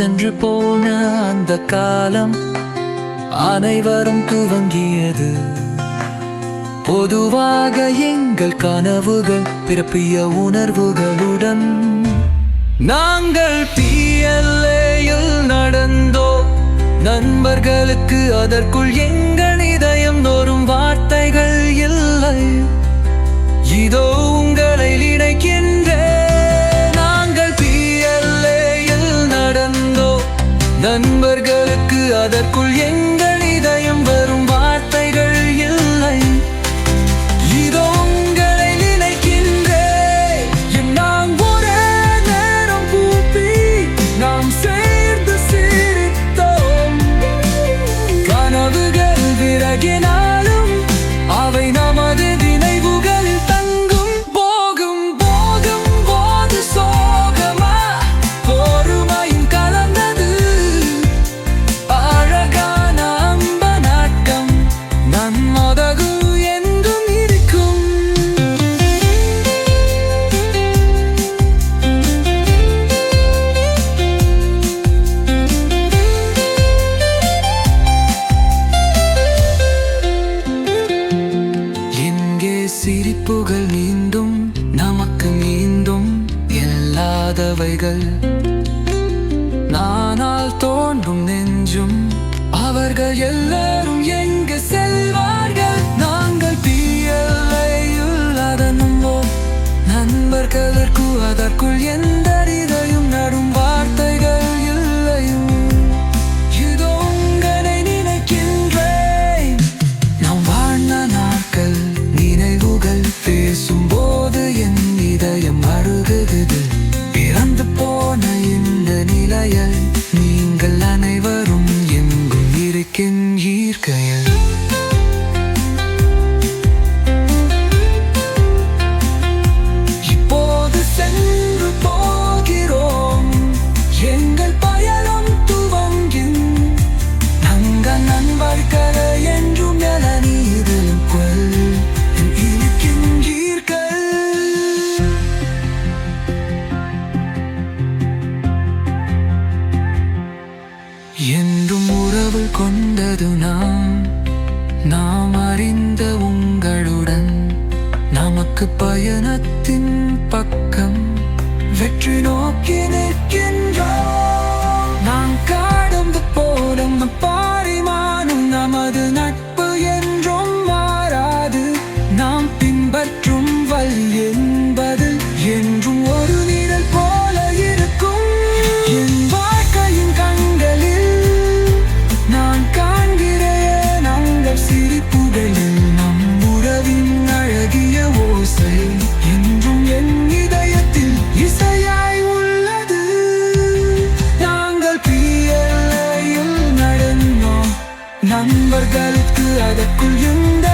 சென்று போன அந்த காலம் அனைவரும் துவங்கியது. பொதுவாக எங்கள் கனவுகள் பிறப்பிய உணர்வுகளுடன் நாங்கள் பிஎல்ஏயில் நடந்தோ நண்பர்களுக்கு அதற்குள் எங்கள் இதயம் தோறும் நண்பர்களுக்கு அதற்குள் எங்கள் புகழ் நீந்தும் நமக்கு நீந்தும் இல்லாதவைகள். நானால் தோன்றும் நெஞ்சும் அவர்கள் எல்லாரும் எங்கு செல்வார்கள்? நாங்கள் தீயல்லையுள் அதனும் நண்பர்களுக்கு அதற்குள் எந்த இதையும் நடும் என்றும் உறவு கொண்டது நாம். நாம் அறிந்த உங்களுடன் நமக்கு பயணத்தின் பக்கம் வெற்றி நோக்கி நிற்கின்றோம். நாம் காடந்து போலும் பாரிமானும் நமது நட்பு என்றும் மாறாது. நாம் பின்பற்றும் வல் என்பது என்றும் நண்பர்களுக்கு அதற்குள் எந்த